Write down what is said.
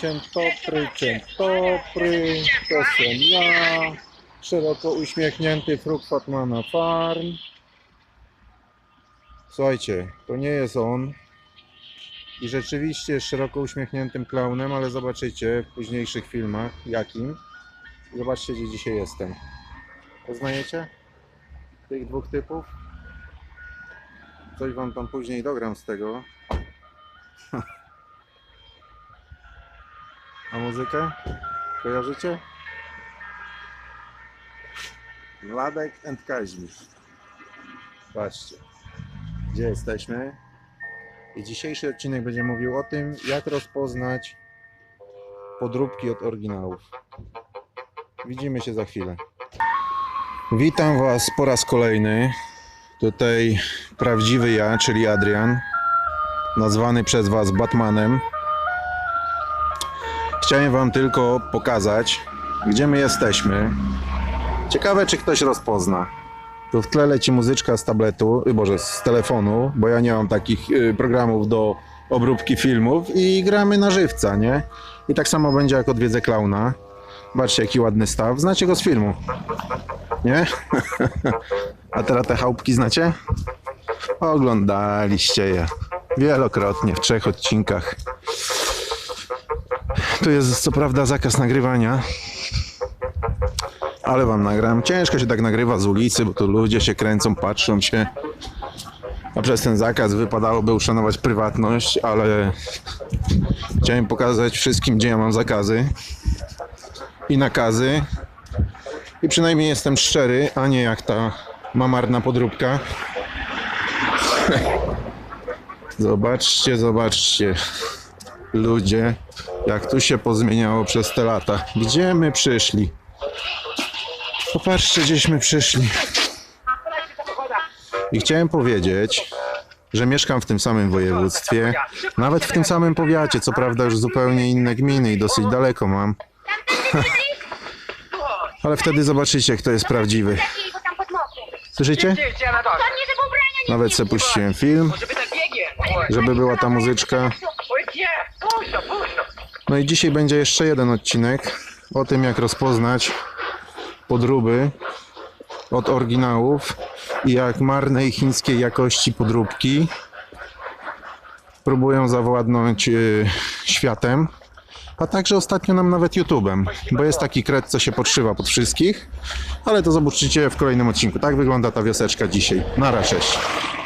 Dzień dobry, dzień to jestem ja, szeroko uśmiechnięty Fruk Fatmana Farm. Słuchajcie, to nie jest on i rzeczywiście jest szeroko uśmiechniętym klaunem, ale zobaczycie w późniejszych filmach jakim. Zobaczcie, gdzie dzisiaj jestem. Poznajecie tych dwóch typów? Coś wam tam później dogram z tego. A muzykę? Kojarzycie? Wladek and Kaźmisz. Patrzcie, gdzie jesteśmy. I dzisiejszy odcinek będzie mówił o tym, jak rozpoznać podróbki od oryginałów. Widzimy się za chwilę. Witam Was po raz kolejny. Tutaj prawdziwy ja, czyli Adrian, nazwany przez Was Batmanem. Chciałem Wam tylko pokazać, gdzie my jesteśmy. Ciekawe, czy ktoś rozpozna. Tu w tle leci muzyczka z tabletu, y, boże, z telefonu, bo ja nie mam takich y, programów do obróbki filmów i gramy na żywca, nie? I tak samo będzie jak odwiedzę klauna. Zobaczcie, jaki ładny staw. Znacie go z filmu, nie? A teraz te chałupki znacie? Oglądaliście je wielokrotnie w trzech odcinkach. Tu jest co prawda zakaz nagrywania, ale wam nagram. Ciężko się tak nagrywa z ulicy, bo tu ludzie się kręcą, patrzą się. A przez ten zakaz wypadałoby uszanować prywatność, ale chciałem pokazać wszystkim, gdzie ja mam zakazy i nakazy. I przynajmniej jestem szczery, a nie jak ta mamarna podróbka. Zobaczcie, zobaczcie. Ludzie, jak tu się pozmieniało przez te lata. Gdzie my przyszli? Popatrzcie, gdzieśmy przyszli. I chciałem powiedzieć, że mieszkam w tym samym województwie, nawet w tym samym powiacie, co prawda już zupełnie inne gminy i dosyć daleko mam. Ale wtedy zobaczycie, kto jest prawdziwy. Słyszycie? Nawet se puściłem film, żeby była ta muzyczka. No i dzisiaj będzie jeszcze jeden odcinek o tym, jak rozpoznać podróby od oryginałów i jak marnej chińskiej jakości podróbki próbują zawładnąć yy, światem, a także ostatnio nam nawet YouTube'em, bo jest taki kret, co się podszywa pod wszystkich, ale to zobaczycie w kolejnym odcinku. Tak wygląda ta wioseczka dzisiaj. Na cześć.